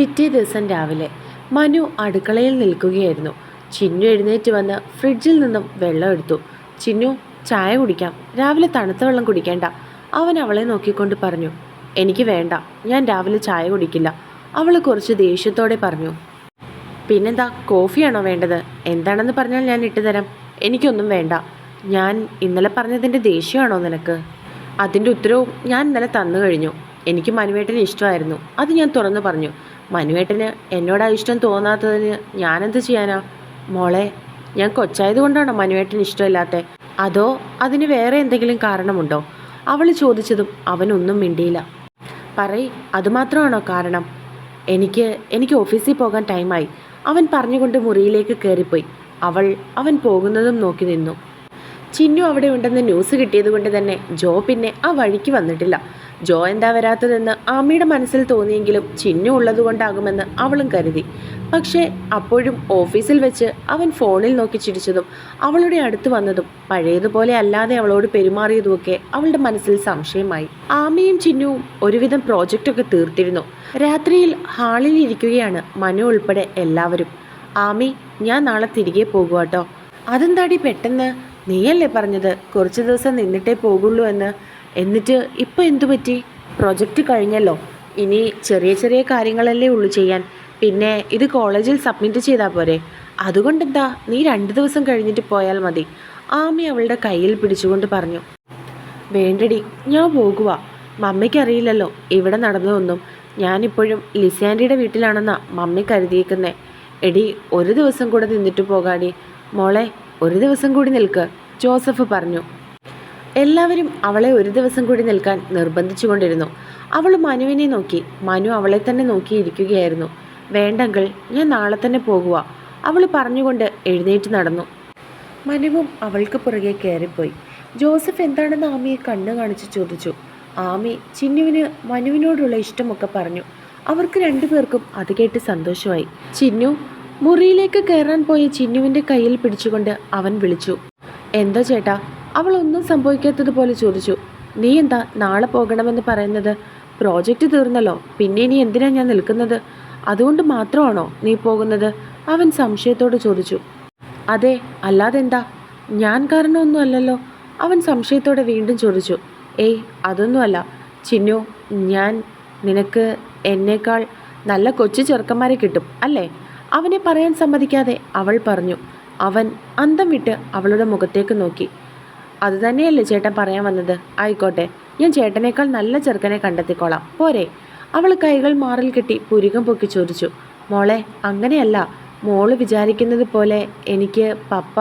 പിറ്റേ ദിവസം രാവിലെ മനു അടുക്കളയിൽ നിൽക്കുകയായിരുന്നു. ചിന്നു എഴുന്നേറ്റ് വന്ന് ഫ്രിഡ്ജിൽ നിന്നും വെള്ളം എടുത്തു. ചിന്നു ചായ കുടിക്കാം. രാവിലെ തണുത്ത വെള്ളം കുടിക്കേണ്ട. അവൻ അവളെ നോക്കിക്കൊണ്ട് പറഞ്ഞു എനിക്ക് വേണ്ട. ഞാൻ രാവിലെ ചായ കുടിക്കില്ല. അവൾ കുറച്ച് ദേഷ്യത്തോടെ പറഞ്ഞു പിന്നെന്താ കോഫിയാണോ വേണ്ടത്? എന്താണെന്ന് പറഞ്ഞാൽ ഞാൻ ഇട്ടുതരാം. എനിക്കൊന്നും വേണ്ട. ഞാൻ ഇന്നലെ പറഞ്ഞതിന്റെ ദേഷ്യമാണോ നിനക്ക്? അതിന്റെ ഉത്തരവും ഞാൻ ഇന്നലെ തന്നു കഴിഞ്ഞു. എനിക്ക് മനുവേട്ടന് ഇഷ്ടമായിരുന്നു. അത് ഞാൻ തുറന്നു പറഞ്ഞു. മനുവേട്ടന് എന്നോടാ ഇഷ്ടം തോന്നാത്തതിന് ഞാനെന്ത് ചെയ്യാനാ? മോളെ ഞാൻ കൊച്ചായതുകൊണ്ടാണോ മനുവേട്ടന് ഇഷ്ടമില്ലാത്ത? അതോ അതിന് വേറെ എന്തെങ്കിലും കാരണമുണ്ടോ? അവൾ ചോദിച്ചതും അവനൊന്നും മിണ്ടിയില്ല. പറയ് അതുമാത്രമാണോ കാരണം? എനിക്ക് എനിക്ക് ഓഫീസിൽ പോകാൻ ടൈമായി. അവൻ പറഞ്ഞുകൊണ്ട് മുറിയിലേക്ക് കയറിപ്പോയി. അവൾ അവൻ പോകുന്നതും നോക്കി നിന്നു. ചിന്നു അവിടെ ഉണ്ടെന്ന് ന്യൂസ് കിട്ടിയത് കൊണ്ട് തന്നെ ജോ പിന്നെ ആ വഴിക്ക് വന്നിട്ടില്ല. ജോ എന്താ വരാത്തതെന്ന് ആമിയുടെ മനസ്സിൽ തോന്നിയെങ്കിലും ചിന്നു ഉള്ളതുകൊണ്ടാകുമെന്ന് അവളും കരുതി. പക്ഷേ അപ്പോഴും ഓഫീസിൽ വെച്ച് അവൻ ഫോണിൽ നോക്കി ചിരിച്ചതും അവളുടെ അടുത്ത് വന്നതും പഴയതുപോലെ അല്ലാതെ അവളോട് പെരുമാറിയതുമൊക്കെ അവളുടെ മനസ്സിൽ സംശയമായി. ആമയും ചിന്നുവും ഒരുവിധം പ്രോജക്റ്റൊക്കെ തീർത്തിരുന്നു. രാത്രിയിൽ ഹാളിൽ ഇരിക്കുകയാണ് മനു ഉൾപ്പെടെ എല്ലാവരും. ആമി ഞാൻ നാളെ തിരികെ പോകുക കേട്ടോ അതെന്താടി പെട്ടെന്ന്? നീയല്ലേ പറഞ്ഞത്? കുറച്ച് ദിവസം നിന്നിട്ടേ പോകുള്ളൂ എന്ന്. എന്നിട്ട് ഇപ്പം എന്തു പറ്റി? പ്രൊജക്റ്റ് കഴിഞ്ഞല്ലോ. ഇനി ചെറിയ ചെറിയ കാര്യങ്ങളല്ലേ ഉള്ളൂ ചെയ്യാൻ. പിന്നെ ഇത് കോളേജിൽ സബ്മിറ്റ് ചെയ്താൽ പോരെ. അതുകൊണ്ടെന്താ? നീ രണ്ട് ദിവസം കഴിഞ്ഞിട്ട് പോയാൽ മതി. ആമി അവളുടെ കയ്യിൽ പിടിച്ചുകൊണ്ട് പറഞ്ഞു. വേണ്ടടി ഞാൻ പോകുക മമ്മിക്കറിയില്ലല്ലോ ഇവിടെ നടന്നതൊന്നും. ഞാനിപ്പോഴും ലിസാൻഡിയുടെ വീട്ടിലാണെന്നാ മമ്മി കരുതിയേക്കുന്നേ. എടി ഒരു ദിവസം കൂടെ നിന്നിട്ട് പോകാടി. മോളെ ഒരു ദിവസം കൂടി നിൽക്ക്. ജോസഫ് പറഞ്ഞു. എല്ലാവരും അവളെ ഒരു ദിവസം കൂടി നിൽക്കാൻ നിർബന്ധിച്ചുകൊണ്ടിരുന്നു. അവൾ മനുവിനെ നോക്കി. മനു അവളെ തന്നെ നോക്കിയിരിക്കുകയായിരുന്നു. വേണ്ടെങ്കിൽ ഞാൻ നാളെ തന്നെ പോകുക അവൾ പറഞ്ഞുകൊണ്ട് എഴുന്നേറ്റ് നടന്നു. മനുവും അവൾക്ക് പുറകെ കയറിപ്പോയി. ജോസഫ് എന്താണെന്ന് ആമിയെ കണ്ണു കാണിച്ച് ചോദിച്ചു. ആമി ചിന്നുവിന് മനുവിനോടുള്ള ഇഷ്ടമൊക്കെ പറഞ്ഞു. അവർക്ക് രണ്ടുപേർക്കും അത് കേട്ട് സന്തോഷമായി. ചിന്നു മുറിയിലേക്ക് കയറാൻ പോയ ചിന്നുവിന്റെ കയ്യിൽ പിടിച്ചുകൊണ്ട് അവൻ വിളിച്ചു. എന്താ ചേട്ടാ? അവൾ ഒന്നും സംഭവിക്കാത്തതുപോലെ ചോദിച്ചു. നീ എന്താ നാളെ പോകണമെന്ന് പറയുന്നത്? പ്രോജക്റ്റ് തീർന്നല്ലോ. പിന്നെ ഇനി എന്തിനാ ഞാൻ നിൽക്കുന്നത്? അതുകൊണ്ട് മാത്രമാണോ നീ പോകുന്നത്? അവൻ സംശയത്തോട് ചോദിച്ചു. അതെ അല്ലാതെന്താ? ഞാൻ കാരണമൊന്നും അല്ലല്ലോ. അവൻ സംശയത്തോടെ വീണ്ടും ചോദിച്ചു. ഏയ് അതൊന്നുമല്ല ചിന്നു ഞാൻ നിനക്ക് എന്നേക്കാൾ നല്ല കൊച്ചു ചെറുക്കന്മാരെ കിട്ടും അല്ലേ? അവനെ പറയാൻ സമ്മതിക്കാതെ അവൾ പറഞ്ഞു. അവൻ അന്തം വിട്ട് അവളുടെ മുഖത്തേക്ക് നോക്കി. അത് തന്നെയല്ലേ ചേട്ടൻ പറയാൻ വന്നത്? ആയിക്കോട്ടെ ഞാൻ ചേട്ടനേക്കാൾ നല്ല ചെറുക്കനെ കണ്ടെത്തിക്കോളാം. പോരെ. അവൾ കൈകൾ മാറിൽ കെട്ടി പുരികം പൊക്കി ചോദിച്ചു മോളെ അങ്ങനെയല്ല. മോൾ വിചാരിക്കുന്നത് പോലെ എനിക്ക് പപ്പ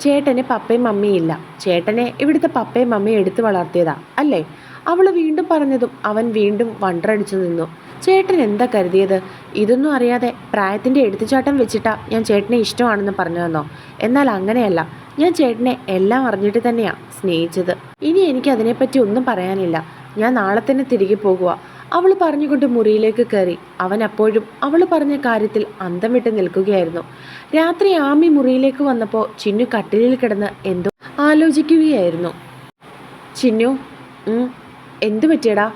ചേട്ടന് പപ്പയും മമ്മിയും ഇല്ല. ചേട്ടനെ ഇവിടുത്തെ പപ്പയും മമ്മിയും എടുത്തു വളർത്തിയതാ അല്ലേ? അവൾ വീണ്ടും പറഞ്ഞതും അവൻ വീണ്ടും വണ്ടറടിച്ചു നിന്നു. ചേട്ടൻ എന്താ കരുതിയത്? ഇതൊന്നും അറിയാതെ പ്രായത്തിന്റെ എടുത്തുചാട്ടം വെച്ചിട്ടാ ഞാൻ ചേട്ടനെ ഇഷ്ടമാണെന്ന് പറഞ്ഞു തന്നോ എന്നാൽ അങ്ങനെയല്ല. ഞാൻ ചേട്ടനെ എല്ലാം അറിഞ്ഞിട്ട് തന്നെയാണ് സ്നേഹിച്ചത്. ഇനി എനിക്ക് അതിനെപ്പറ്റി ഒന്നും പറയാനില്ല. ഞാൻ നാളെ തന്നെ തിരികെ പോകുക അവൾ പറഞ്ഞുകൊണ്ട് മുറിയിലേക്ക് കയറി. അവൻ അപ്പോഴും അവൾ പറഞ്ഞ കാര്യത്തിൽ അന്തം വിട്ട് നിൽക്കുകയായിരുന്നു. രാത്രി ആമി മുറിയിലേക്ക് വന്നപ്പോൾ ചിന്നു കട്ടിലിൽ കിടന്ന് എന്തോ ആലോചിക്കുകയായിരുന്നു. ചിന്നു എന്തു പറ്റിയടാ?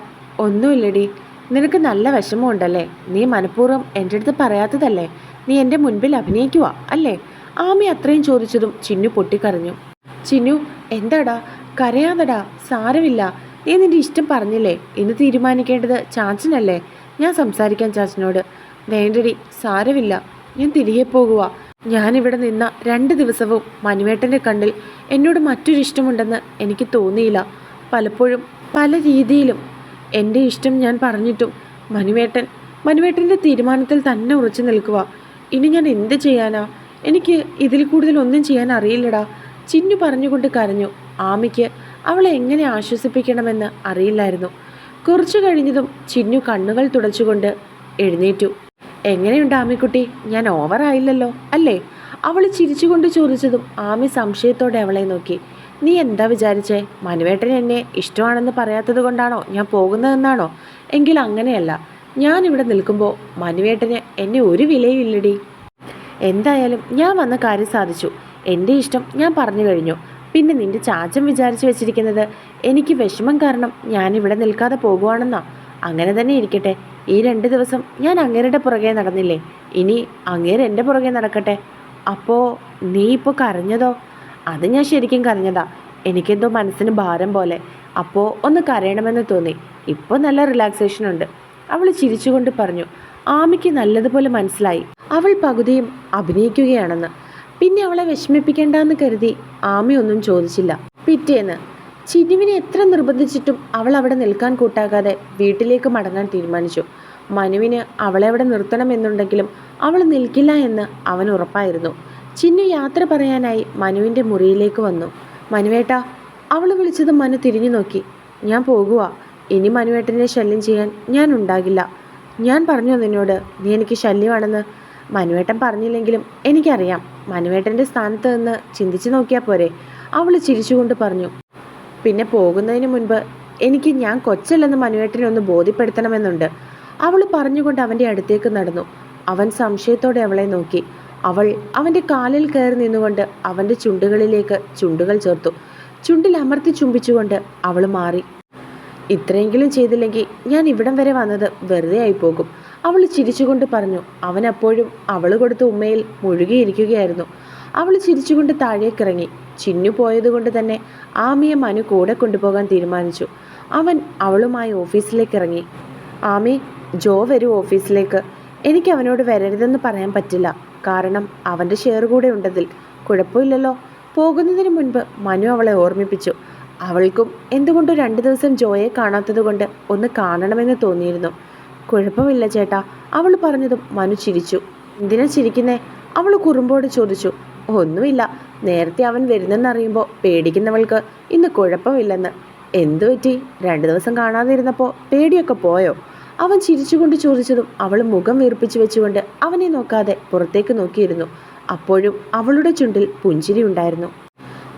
ഒന്നുമില്ലടി. നിനക്ക് നല്ല വിഷമമുണ്ടല്ലേ? നീ മനഃപൂർവം എന്റെ അടുത്ത് പറയാത്തതല്ലേ? നീ എന്റെ മുൻപിൽ അഭിനയിക്കുക അല്ലേ? ആമി അത്രയും ചോദിച്ചതും ചിന്നു പൊട്ടിക്കരഞ്ഞു. ചിന്നു എന്താടാ? കരയാതടാ സാരമില്ല. നീ നിന്റെ ഇഷ്ടം പറഞ്ഞില്ലേ? ഇന്ന് തീരുമാനിക്കേണ്ടത് ചാച്ചനല്ലേ? ഞാൻ സംസാരിക്കാം ചാച്ചനോട്. വേണ്ടടി സാരമില്ല. ഞാൻ തിരികെ പോകുക ഞാനിവിടെ നിന്ന രണ്ട് ദിവസവും മനുവേട്ടന്റെ കണ്ണിൽ എന്നോട് മറ്റൊരിഷ്ടമുണ്ടെന്ന് എനിക്ക് തോന്നിയില്ല. പലപ്പോഴും പല രീതിയിലും എന്റെ ഇഷ്ടം ഞാൻ പറഞ്ഞിട്ടും. മനുവേട്ടൻ മനുവേട്ടന്റെ തീരുമാനത്തിൽ തന്നെ ഉറച്ചു നിൽക്കുക ഇനി ഞാൻ എന്ത് ചെയ്യാനാ? എനിക്ക് ഇതിൽ കൂടുതൽ ഒന്നും ചെയ്യാൻ അറിയില്ലടാ. ചിന്നു പറഞ്ഞുകൊണ്ട് കരഞ്ഞു. ആമിക്ക് അവളെ എങ്ങനെ ആശ്വസിപ്പിക്കണമെന്ന് അറിയില്ലായിരുന്നു. കുറച്ചു കഴിഞ്ഞതും ചിന്നു കണ്ണുകൾ തുടച്ചുകൊണ്ട് എഴുന്നേറ്റു. എങ്ങനെയുണ്ട് ആമിക്കുട്ടി? ഞാൻ ഓവറായില്ലല്ലോ അല്ലേ? അവൾ ചിരിച്ചുകൊണ്ട് ചോദിച്ചതും ആമി സംശയത്തോടെ അവളെ നോക്കി. നീ എന്താ വിചാരിച്ചേ? മനുവേട്ടൻ എന്നെ ഇഷ്ടമാണെന്ന് പറയാത്തത് കൊണ്ടാണോ ഞാൻ പോകുന്നതെന്നാണോ? എങ്കിൽ അങ്ങനെയല്ല. ഞാനിവിടെ നിൽക്കുമ്പോൾ മനുവേട്ടന് എന്നെ ഒരു വിലയില്ലടി എന്തായാലും ഞാൻ വന്ന കാര്യം സാധിച്ചു. എന്റെ ഇഷ്ടം ഞാൻ പറഞ്ഞു കഴിഞ്ഞു. പിന്നെ നിന്റെ ചാച്ചൻ വിചാരിച്ചു വെച്ചിരിക്കുന്നത് എനിക്ക് വിഷമം കാരണം ഞാനിവിടെ നിൽക്കാതെ പോകുവാണെന്നാ? അങ്ങനെ തന്നെ ഇരിക്കട്ടെ. ഈ രണ്ട് ദിവസം ഞാൻ അങ്ങേരുടെ പുറകെ നടന്നില്ലേ? ഇനി അങ്ങേരെ എന്റെ പുറകെ നടക്കട്ടെ. അപ്പോൾ നീ ഇപ്പോൾ കരഞ്ഞതോ? അത് ഞാൻ ശരിക്കും കരഞ്ഞതാ. എനിക്കെന്തോ മനസ്സിന് ഭാരം പോലെ. അപ്പോൾ ഒന്ന് കരയണമെന്ന് തോന്നി. ഇപ്പോൾ നല്ല റിലാക്സേഷൻ ഉണ്ട്. അവൾ ചിരിച്ചുകൊണ്ട് പറഞ്ഞു ആമിക്ക് നല്ലതുപോലെ മനസ്സിലായി. അവൾ പകുതിയും അഭിനയിക്കുകയാണെന്ന്. പിന്നെ അവളെ വിഷമിപ്പിക്കേണ്ടെന്ന് കരുതി ആമി ഒന്നും ചോദിച്ചില്ല. പിറ്റേന്ന് ചിനുവിനെ എത്ര നിർബന്ധിച്ചിട്ടും അവൾ അവിടെ നിൽക്കാൻ കൂട്ടാകാതെ വീട്ടിലേക്ക് മടങ്ങാൻ തീരുമാനിച്ചു. മനുവിന് അവളെ അവിടെ നിർത്തണമെന്നുണ്ടെങ്കിലും അവൾ നിൽക്കില്ല എന്ന് അവൻ ഉറപ്പായിരുന്നു. ചിന്നു യാത്ര പറയാനായി മനുവിന്റെ മുറിയിലേക്ക് വന്നു. മനുവേട്ട അവൾ വിളിച്ചത് മനു തിരിഞ്ഞു നോക്കി. ഞാൻ പോകുക ഇനി മനുവേട്ടനെ ശല്യം ചെയ്യാൻ ഞാൻ ഉണ്ടാകില്ല. ഞാൻ പറഞ്ഞു നിന്നോട് നീ എനിക്ക് ശല്യമാണെന്ന് മനുവേട്ടൻ പറഞ്ഞില്ലെങ്കിലും എനിക്കറിയാം. മനുവേട്ടന്റെ സ്ഥാനത്ത് നിന്ന് ചിന്തിച്ചു നോക്കിയാൽ പോരെ. അവൾ ചിരിച്ചുകൊണ്ട് പറഞ്ഞു. പിന്നെ പോകുന്നതിന് മുൻപ് എനിക്ക് ഞാൻ കൊച്ചല്ലെന്ന് മനുവേട്ടനെ ഒന്ന് ബോധ്യപ്പെടുത്തണമെന്നുണ്ട്. അവൾ പറഞ്ഞുകൊണ്ട് അവന്റെ അടുത്തേക്ക് നടന്നു. അവൻ സംശയത്തോടെ അവളെ നോക്കി. അവൾ അവന്റെ കാലിൽ കയറി നിന്നുകൊണ്ട് അവന്റെ ചുണ്ടുകളിലേക്ക് ചുണ്ടുകൾ ചേർത്തു. ചുണ്ടിൽ അമർത്തി ചുംബിച്ചുകൊണ്ട് അവൾ മാറി. ഇത്രയെങ്കിലും ചെയ്തില്ലെങ്കിൽ ഞാൻ ഇവിടം വരെ വന്നത് വെറുതെ ആയി പോകും അവൾ ചിരിച്ചുകൊണ്ട് പറഞ്ഞു. അവൻ അപ്പോഴും അവൾ കൊടുത്ത ഉമ്മയിൽ മുഴുകിയിരിക്കുകയായിരുന്നു. അവൾ ചിരിച്ചുകൊണ്ട് താഴേക്കിറങ്ങി. ചിന്നു പോയതുകൊണ്ട് തന്നെ ആമിയെ മനു കൂടെ കൊണ്ടുപോകാൻ തീരുമാനിച്ചു. അവൻ അവളുമായി ഓഫീസിലേക്ക് ഇറങ്ങി ആമി ജോ വരൂ ഓഫീസിലേക്ക്. എനിക്ക് അവനോട് വരരുതെന്ന് പറയാൻ പറ്റില്ല. കാരണം അവന്റെ ഷെയർ കൂടെ ഉണ്ടതിൽ കുഴപ്പമില്ലല്ലോ. പോകുന്നതിന് മുൻപ് മനു അവളെ ഓർമ്മിപ്പിച്ചു. അവൾക്കും എന്തുകൊണ്ട് രണ്ട് ദിവസം ജോയെ കാണാത്തതുകൊണ്ട് ഒന്ന് കാണണമെന്ന് തോന്നിയിരുന്നു. കുഴപ്പമില്ല ചേട്ടാ അവൾ പറഞ്ഞതും മനു ചിരിച്ചു. എന്തിനാ ചിരിക്കുന്നേ? അവൾ കുറുമ്പോട് ചോദിച്ചു. ഒന്നുമില്ല നേരത്തെ അവൻ വരുന്നെന്നറിയുമ്പോൾ പേടിക്കുന്നവൾക്ക് ഇന്ന് കുഴപ്പമില്ലെന്ന്. എന്തു പറ്റി? രണ്ടു ദിവസം കാണാതിരുന്നപ്പോൾ പേടിയൊക്കെ പോയോ? അവൻ ചിരിച്ചുകൊണ്ട് ചോദിച്ചതും അവൾ മുഖം വീർപ്പിച്ചു വെച്ചുകൊണ്ട് അവനെ നോക്കാതെ പുറത്തേക്ക് നോക്കിയിരുന്നു. അപ്പോഴും അവളുടെ ചുണ്ടിൽ പുഞ്ചിരി ഉണ്ടായിരുന്നു.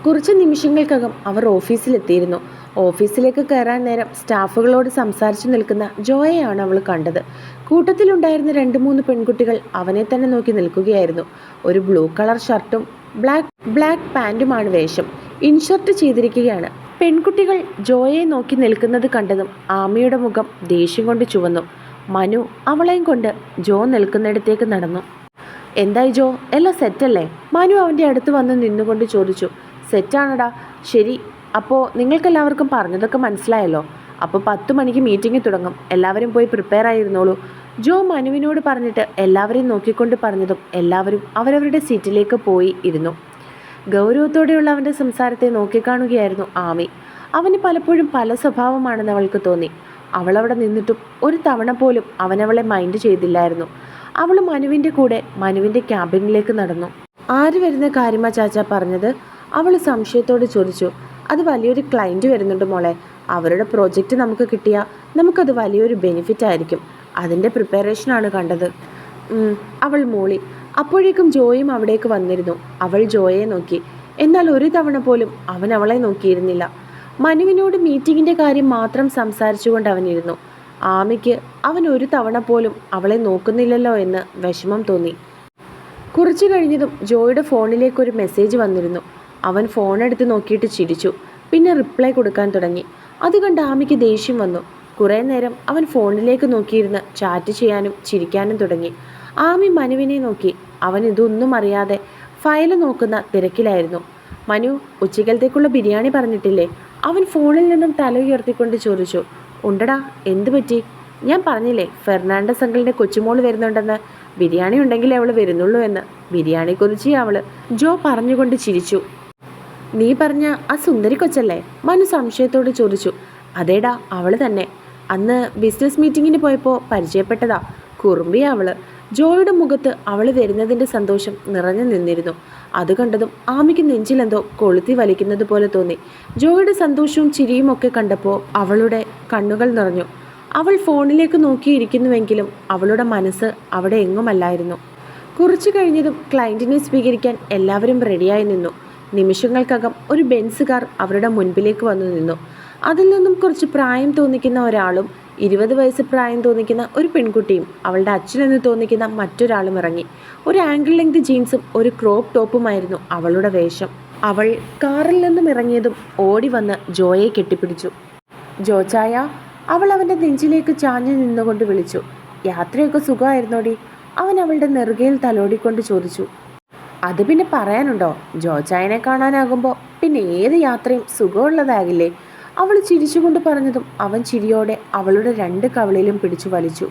കുറച്ച് നിമിഷങ്ങൾക്കകം അവർ ഓഫീസിലെത്തിയിരുന്നു. ഓഫീസിലേക്ക് കയറാൻ നേരം സ്റ്റാഫുകളോട് സംസാരിച്ചു നിൽക്കുന്ന ജോയയാണ് അവൾ കണ്ടത്. കൂട്ടത്തിലുണ്ടായിരുന്ന രണ്ട് മൂന്ന് പെൺകുട്ടികൾ അവനെ തന്നെ നോക്കി നിൽക്കുകയായിരുന്നു. ഒരു ബ്ലൂ കളർ ഷർട്ടും ബ്ലാക്ക് ബ്ലാക്ക് പാന്റുമാണ് വേഷം. ഇൻഷർട്ട് ചെയ്തിരിക്കുകയാണ്. പെൺകുട്ടികൾ ജോയെ നോക്കി നിൽക്കുന്നത് കണ്ടതും ആമയുടെ മുഖം ദേഷ്യം കൊണ്ട് ചുവന്നു. മനു അവളെയും കൊണ്ട് ജോ നിൽക്കുന്നിടത്തേക്ക് നടന്നു. എന്തായി ജോ? എല്ലാം സെറ്റല്ലേ മനു അവന്റെ അടുത്ത് വന്ന് നിന്നുകൊണ്ട് ചോദിച്ചു. സെറ്റാണടാ ശരി. അപ്പോൾ നിങ്ങൾക്കെല്ലാവർക്കും പറഞ്ഞതൊക്കെ മനസ്സിലായല്ലോ. അപ്പോൾ പത്ത് മണിക്ക് മീറ്റിംഗ് തുടങ്ങും. എല്ലാവരും പോയി പ്രിപ്പയർ ആയിരുന്നോളൂ. ജോ മനുവിനോട് പറഞ്ഞിട്ട് എല്ലാവരെയും നോക്കിക്കൊണ്ട് പറഞ്ഞതും എല്ലാവരും അവരവരുടെ സീറ്റിലേക്ക് പോയി ഇരുന്നു. ഗൗരവത്തോടെയുള്ള അവന്റെ സംസാരത്തെ നോക്കിക്കാണുകയായിരുന്നു ആമി. അവന് പലപ്പോഴും പല സ്വഭാവമാണെന്ന് അവൾക്ക് തോന്നി. അവളവിടെ നിന്നിട്ടും ഒരു തവണ പോലും അവനവളെ മൈൻഡ് ചെയ്തില്ലായിരുന്നു. അവൾ മനുവിന്റെ കൂടെ മനുവിന്റെ ക്യാബിനിലേക്ക് നടന്നു. ആര് വരുന്ന കാര്യമ ചാച്ച പറഞ്ഞത്? അവൾ സംശയത്തോട് ചോദിച്ചു. അത് വലിയൊരു ക്ലയന്റ് വരുന്നുണ്ട് മോളെ. അവരുടെ പ്രോജക്റ്റ് നമുക്ക് കിട്ടിയാൽ നമുക്കത് വലിയൊരു ബെനിഫിറ്റ് ആയിരിക്കും. അതിന്റെ പ്രിപ്പറേഷനാണ് കണ്ടത്. അവൾ മൂളി. അപ്പോഴേക്കും ജോയും അവിടേക്ക് വന്നിരുന്നു. അവൾ ജോയെ നോക്കി. എന്നാൽ ഒരു തവണ പോലും അവൻ അവളെ നോക്കിയിരുന്നില്ല. മനുവിനോട് മീറ്റിങ്ങിന്റെ കാര്യം മാത്രം സംസാരിച്ചുകൊണ്ട് അവനിരുന്നു. ആമയ്ക്ക് അവൻ ഒരു തവണ പോലും അവളെ നോക്കുന്നില്ലല്ലോ എന്ന് വിഷമം തോന്നി. കുറച്ചു കഴിഞ്ഞതും ജോയുടെ ഫോണിലേക്ക് ഒരു മെസ്സേജ് വന്നിരുന്നു. അവൻ ഫോണെടുത്ത് നോക്കിയിട്ട് ചിരിച്ചു. പിന്നെ റിപ്ലൈ കൊടുക്കാൻ തുടങ്ങി. അത് കണ്ട് ആമയ്ക്ക് ദേഷ്യം വന്നു. കുറേ നേരം അവൻ ഫോണിലേക്ക് നോക്കിയിരുന്ന് ചാറ്റ് ചെയ്യാനും ചിരിക്കാനും തുടങ്ങി. ആമി മനുവിനെ നോക്കി. അവൻ ഇതൊന്നും അറിയാതെ ഫയൽ നോക്കുന്ന തിരക്കിലായിരുന്നു. മനു ഉച്ചകലത്തേക്കുള്ള ബിരിയാണി പറഞ്ഞിട്ടില്ലേ? അവൻ ഫോണിൽ നിന്നും തല ഉയർത്തിക്കൊണ്ട് ചോദിച്ചു. ഉണ്ടടാ എന്തു പറ്റി? ഞാൻ പറഞ്ഞില്ലേ ഫെർണാണ്ടസ് അങ്കിളിന്റെ കൊച്ചുമോൾ വരുന്നുണ്ടെന്ന്. ബിരിയാണി ഉണ്ടെങ്കിൽ അവൾ വരുന്നുള്ളൂ എന്ന്. ബിരിയാണി കുറിച്ച് അവൾ ജോ പറഞ്ഞുകൊണ്ട് ചിരിച്ചു. നീ പറഞ്ഞ ആ സുന്ദരി കൊച്ചല്ലേ? മനു സംശയത്തോട് ചോദിച്ചു. അതേടാ അവൾ തന്നെ. അന്ന് ബിസിനസ് മീറ്റിങ്ങിന് പോയപ്പോൾ പരിചയപ്പെട്ടതാ കുറുമ്പിയ അവൾ. ജോയുടെ മുഖത്ത് അവൾ വരുന്നതിന്റെ സന്തോഷം നിറഞ്ഞു നിന്നിരുന്നു. അത് കണ്ടതും ആമിക്ക് നെഞ്ചിലെന്തോ കൊളുത്തി വലിക്കുന്നത് പോലെ തോന്നി. ജോയുടെ സന്തോഷവും ചിരിയും ഒക്കെ കണ്ടപ്പോൾ അവളുടെ കണ്ണുകൾ നിറഞ്ഞു. അവൾ ഫോണിലേക്ക് നോക്കിയിരിക്കുന്നുവെങ്കിലും അവളുടെ മനസ്സ് അവിടെ എങ്ങുമല്ലായിരുന്നു. കുറച്ചു കഴിഞ്ഞതും ക്ലയന്റിനെ സ്വീകരിക്കാൻ എല്ലാവരും റെഡിയായി നിന്നു. നിമിഷങ്ങൾക്കകം ഒരു ബെൻസ് കാർ അവരുടെ മുൻപിലേക്ക് വന്നു നിന്നു. അതിൽ നിന്നും കുറച്ച് പ്രായം തോന്നിക്കുന്ന ഒരാളും ഇരുപത് വയസ്സ് പ്രായം തോന്നിക്കുന്ന ഒരു പെൺകുട്ടിയും അവളുടെ അച്ഛനെന്ന് തോന്നിക്കുന്ന മറ്റൊരാളും ഇറങ്ങി. ഒരു ആംഗിൾ ലെങ്ത് ജീൻസും ഒരു ക്രോപ്പ് ടോപ്പുമായിരുന്നു അവളുടെ വേഷം. അവൾ കാറിൽ നിന്നും ഇറങ്ങിയതും ഓടി വന്ന് ജോയെ കെട്ടിപ്പിടിച്ചു. ജോച്ചായ അവൾ അവന്റെ നെഞ്ചിലേക്ക് ചാഞ്ഞു നിന്നുകൊണ്ട് വിളിച്ചു. യാത്രയൊക്കെ സുഖമായിരുന്നോടി? അവൻ അവളുടെ നെറുകയിൽ തലോടിക്കൊണ്ട് ചോദിച്ചു. അത് പിന്നെ പറയാനുണ്ടോ? ജോച്ചായനെ കാണാനാകുമ്പോൾ പിന്നെ ഏത് യാത്രയും സുഖമുള്ളതാകില്ലേ? അവൾ ചിരിച്ചുകൊണ്ട് പറഞ്ഞതും അവൻ ചിരിയോടെ അവളുടെ രണ്ട് കവളിലും പിടിച്ചു വലിച്ചു.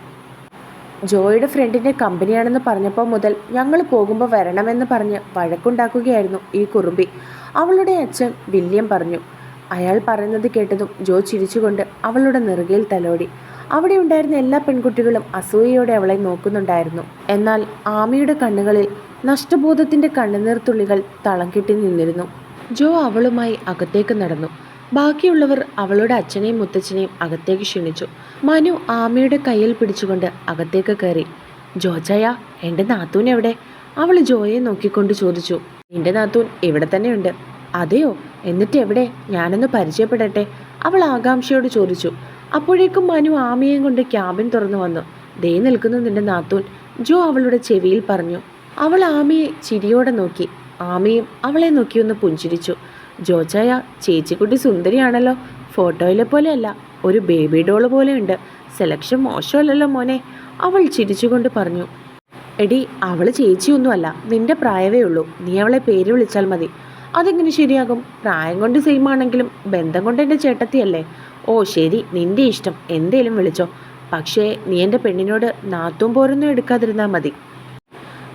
ജോയുടെ ഫ്രണ്ടിന്റെ കമ്പനിയാണെന്ന് പറഞ്ഞപ്പോൾ മുതൽ ഞങ്ങൾ പോകുമ്പോൾ വരണമെന്ന് പറഞ്ഞ് വഴക്കുണ്ടാക്കുകയായിരുന്നു ഈ കുറുമ്പി. അവളുടെ അച്ഛൻ വില്യം പറഞ്ഞു. അയാൾ പറയുന്നത് കേട്ടതും ജോ ചിരിച്ചുകൊണ്ട് അവളുടെ നെറുകയിൽ തലോടി. അവിടെ ഉണ്ടായിരുന്ന എല്ലാ പെൺകുട്ടികളും അസൂയയോടെ അവളെ നോക്കുന്നുണ്ടായിരുന്നു. എന്നാൽ ആമിയുടെ കണ്ണുകളിൽ നഷ്ടബോധത്തിന്റെ കണ്ണുനീർത്തുള്ളികൾ തളം കെട്ടി നിന്നിരുന്നു. ജോ അവളുമായി അകത്തേക്ക് നടന്നു. ബാക്കിയുള്ളവർ അവളുടെ അച്ഛനെയും മുത്തച്ഛനെയും അകത്തേക്ക് ക്ഷണിച്ചു. മനു ആമയുടെ കയ്യിൽ പിടിച്ചുകൊണ്ട് അകത്തേക്ക് കയറി. ജോജയ എന്റെ നാത്തൂൻ എവിടെ? അവൾ ജോയെ നോക്കിക്കൊണ്ട് ചോദിച്ചു. എന്റെ നാത്തൂൻ ഇവിടെ തന്നെയുണ്ട്. അതെയോ? എന്നിട്ട് എവിടെ? ഞാനൊന്ന് പരിചയപ്പെടട്ടെ? അവൾ ആകാംക്ഷയോട് ചോദിച്ചു. അപ്പോഴേക്കും മനു ആമയെയും കൊണ്ട് ക്യാബിൻ തുറന്നു വന്നു. ദേ നിൽക്കുന്നു നിന്റെ നാത്തൂൻ ജോ അവളുടെ ചെവിയിൽ പറഞ്ഞു. അവൾ ആമയെ ചിരിയോടെ നോക്കി. ആമയും അവളെ നോക്കിയൊന്ന് പുഞ്ചിരിച്ചു. ജോച്ചായ ചേച്ചിക്കുട്ടി സുന്ദരിയാണല്ലോ. ഫോട്ടോയിലെ പോലെയല്ല ഒരു ബേബി ഡോൾ പോലെയുണ്ട്. സെലക്ഷൻ മോശമല്ലല്ലോ മോനെ. അവൾ ചിരിച്ചുകൊണ്ട് പറഞ്ഞു എടി അവൾ ചേച്ചിയൊന്നുമല്ല നിന്റെ പ്രായമേ ഉള്ളൂ. നീ അവളെ പേര് വിളിച്ചാൽ മതി. അതെങ്ങനെ ശരിയാകും? പ്രായം കൊണ്ട് സെയിം ആണെങ്കിലും ബന്ധം കൊണ്ട് എന്റെ ചേട്ടത്തിയല്ലേ? ഓ ശരി നിന്റെ ഇഷ്ടം. എന്തേലും വിളിച്ചോ. പക്ഷേ നീ എന്റെ പെണ്ണിനോട് നാത്തും പോരൊന്നും എടുക്കാതിരുന്നാൽ മതി.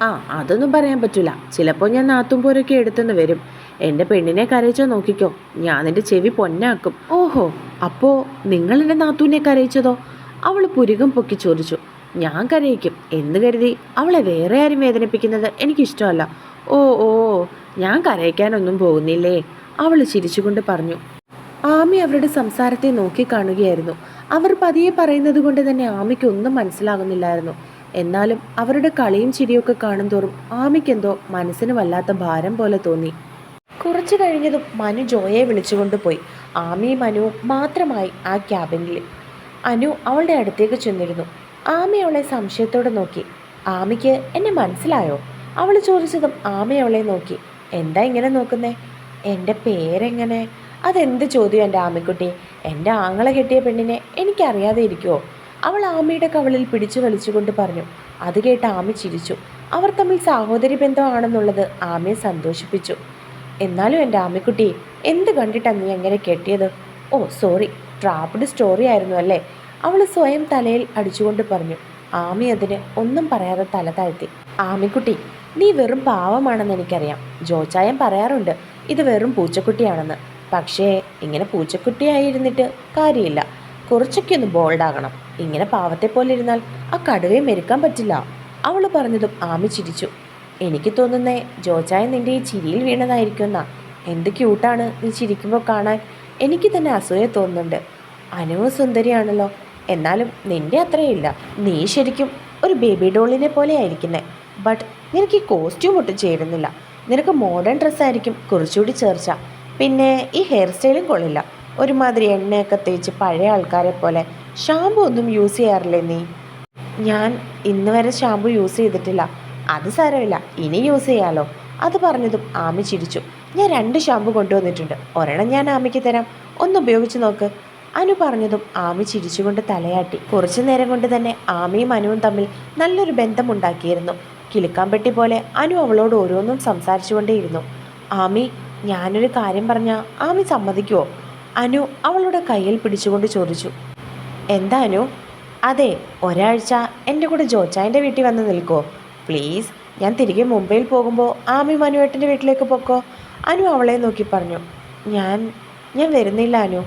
ആ അതൊന്നും പറയാൻ പറ്റില്ല ചിലപ്പോൾ ഞാൻ നാത്തും പോരൊക്കെ എടുത്തെന്ന് വരും. എന്റെ പെണ്ണിനെ കരയിച്ചോ നോക്കിക്കോ. ഞാൻ നിന്റെ ചെവി പൊന്നാക്കും. ഓഹോ. അപ്പോൾ നിങ്ങൾ എന്റെ നാത്തൂനെ കരയിച്ചതോ? അവൾ പുരുകം പൊക്കി ചോദിച്ചു. ഞാൻ കരയിക്കും. എന്ന് കരുതി അവളെ വേറെ ആരും വേദനിപ്പിക്കുന്നത് എനിക്കിഷ്ടമല്ല. ഓ ഓ ഞാൻ കരയിക്കാനൊന്നും പോകുന്നില്ലേ? അവൾ ചിരിച്ചുകൊണ്ട് പറഞ്ഞു. ആമി അവരുടെ സംസാരത്തെ നോക്കിക്കാണുകയായിരുന്നു അവർ പതിയെ പറയുന്നത് കൊണ്ട് തന്നെ ആമിക്ക് ഒന്നും മനസ്സിലാകുന്നില്ലായിരുന്നു. എന്നാലും അവരുടെ കളിയും ചിരിയൊക്കെ കാണുന്തോറും ആമിക്കെന്തോ മനസ്സിന് വല്ലാത്ത ഭാരം പോലെ തോന്നി. കുറച്ചു കഴിഞ്ഞതും മനു ജോയെ വിളിച്ചുകൊണ്ട് പോയി. ആമി മനുവും മാത്രമായി ആ ക്യാബിനിൽ. അനു അവളുടെ അടുത്തേക്ക് ചെന്നിരുന്നു. ആമി അവളെ സംശയത്തോടെ നോക്കി. ആമിക്ക് എന്നെ മനസ്സിലായോ? അവൾ ചോദിച്ചതും ആമി അവളെ നോക്കി. എന്താ ഇങ്ങനെ നോക്കുന്നേ? എന്റെ പേരെങ്ങനെ? അതെന്ത് ചോദ്യം എന്റെ ആമിക്കുട്ടി? എന്റെ ആങ്ങളെ കെട്ടിയ പെണ്ണിനെ എനിക്കറിയാതെ ഇരിക്കുമോ അവൾ ആമിയുടെ കവളിൽ പിടിച്ചു വലിച്ചുകൊണ്ട് പറഞ്ഞു. അത് കേട്ട് ആമി ചിരിച്ചു. അവർ തമ്മിൽ സഹോദരി ബന്ധമാണെന്നുള്ളത് ആമിയെ സന്തോഷിപ്പിച്ചു. എന്നാലും എന്റെ ആമിക്കുട്ടി എന്ത് കണ്ടിട്ടാണ് നീ എങ്ങനെ കെട്ടിയത്? ഓ സോറി ട്രാപ്ഡ് സ്റ്റോറി ആയിരുന്നു അല്ലേ? അവൾ സ്വയം തലയിൽ അടിച്ചുകൊണ്ട് പറഞ്ഞു. ആമി അതിന് ഒന്നും പറയാതെ തല താഴ്ത്തി. ആമിക്കുട്ടി നീ വെറും പാവമാണെന്ന് എനിക്കറിയാം. ജോച്ചായം പറയാറുണ്ട് ഇത് വെറും പൂച്ചക്കുട്ടിയാണെന്ന്. പക്ഷേ ഇങ്ങനെ പൂച്ചക്കുട്ടിയായിരുന്നിട്ട് കാര്യമില്ല. കുറച്ചൊക്കെ ഒന്ന് ബോൾഡാകണം. ഇങ്ങനെ പാവത്തെ പോലെ ഇരുന്നാൽ ആ കടുവയെ മെരുക്കാൻ പറ്റില്ല. അവൾ പറഞ്ഞതും ആമി ചിരിച്ചു. എനിക്ക് തോന്നുന്നേ ജോച്ചായ നിന്റെ ഈ ചിരിയിൽ വീണതായിരിക്കുന്ന എന്ത് ക്യൂട്ടാണ് നീ ചിരിക്കുമ്പോൾ കാണാൻ. എനിക്ക് തന്നെ അസൂയ തോന്നുന്നുണ്ട്. അനുവ് സുന്ദരിയാണല്ലോ. എന്നാലും നിന്റെ അത്രയില്ല. നീ ശരിക്കും ഒരു ബേബി ഡോളിനെ പോലെ ആയിരിക്കുന്നേ. ബട്ട് നിനക്ക് ഈ കോസ്റ്റ്യൂം ഒട്ടും ചേരുന്നില്ല. നിനക്ക് മോഡേൺ ഡ്രസ്സായിരിക്കും കുറച്ചുകൂടി ചേർച്ച. പിന്നെ ഈ ഹെയർ സ്റ്റൈലും കൊള്ളില്ല. ഒരുമാതിരി എണ്ണയൊക്കെ തേച്ച് പഴയ ആൾക്കാരെ പോലെ ഷാമ്പു ഒന്നും യൂസ് ചെയ്യാറില്ലേ നീ? ഞാൻ ഇന്ന് വരെ ഷാമ്പു യൂസ് ചെയ്തിട്ടില്ല. അത് സാരമില്ല. ഇനി യൂസ് ചെയ്യാലോ. അത് പറഞ്ഞതും ആമി ചിരിച്ചു. ഞാൻ രണ്ട് ഷാമ്പു കൊണ്ടുവന്നിട്ടുണ്ട്. ഒരെണ്ണം ഞാൻ ആമിക്ക് തരാം. ഒന്ന് ഉപയോഗിച്ച് നോക്ക്. അനു പറഞ്ഞതും ആമി ചിരിച്ചുകൊണ്ട് തലയാട്ടി. കുറച്ചു നേരം കൊണ്ട് തന്നെ ആമിയും അനുവും തമ്മിൽ നല്ലൊരു ബന്ധമുണ്ടാക്കിയിരുന്നു. കിലുക്കാമ്പെട്ടി പോലെ അനു അവളോട് ഓരോന്നും സംസാരിച്ചുകൊണ്ടേയിരുന്നു. ആമി ഞാനൊരു കാര്യം പറഞ്ഞാൽ ആമി സമ്മതിക്കുമോ അനു അവളുടെ കയ്യിൽ പിടിച്ചുകൊണ്ട് ചോദിച്ചു. എന്താ അനു? അതെ ഒരാഴ്ച എന്റെ കൂടെ ജോച്ചായന്റെ വീട്ടിൽ വന്ന് നിൽക്കുമോ പ്ലീസ് ഞാൻ തിരികെ മുംബൈയിൽ പോകുമ്പോൾ ആമി മനുവേട്ടന്റെ വീട്ടിലേക്ക് പൊക്കോ. അനു അവളെ നോക്കി പറഞ്ഞു. ഞാൻ ഞാൻ വരുന്നില്ല അനു.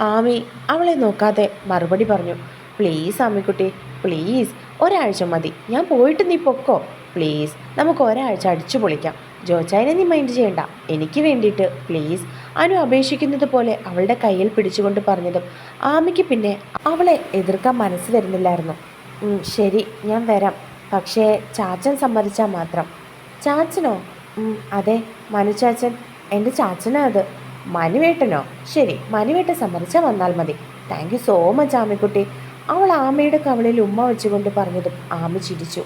ആമി അവളെ നോക്കാതെ മറുപടി പറഞ്ഞു. പ്ലീസ് ആമിക്കുട്ടി പ്ലീസ് ഒരാഴ്ച മതി. ഞാൻ പോയിട്ട് നീ പൊക്കോ. പ്ലീസ് നമുക്ക് ഒരാഴ്ച അടിച്ചു പൊളിക്കാം. ജോച്ചായനെ നീ മൈൻഡ് ചെയ്യണ്ട. എനിക്ക് വേണ്ടിയിട്ട് പ്ലീസ്. അനു അപേക്ഷിക്കുന്നത് പോലെ അവളുടെ കയ്യിൽ പിടിച്ചുകൊണ്ട് പറഞ്ഞതും ആമിക്ക് പിന്നെ അവളെ എതിർക്കാൻ മനസ്സ് വരുന്നില്ലായിരുന്നു ശരി ഞാൻ വരാം. പക്ഷേ ചാച്ചൻ സമ്മതിച്ചാൽ മാത്രം. ചാച്ചനോ? അതെ മനു ചാച്ചൻ. എന്റെ ചാച്ചനാ അത്. മനുവേട്ടനോ? ശരി മനുവേട്ടൻ സമ്മതിച്ചാൽ വന്നാൽ മതി. താങ്ക് യു സോ മച്ച് ആമിക്കുട്ടി. അവൾ ആമയുടെ കവളിൽ ഉമ്മ വെച്ചുകൊണ്ട് പറഞ്ഞതും ആമ ചിരിച്ചു.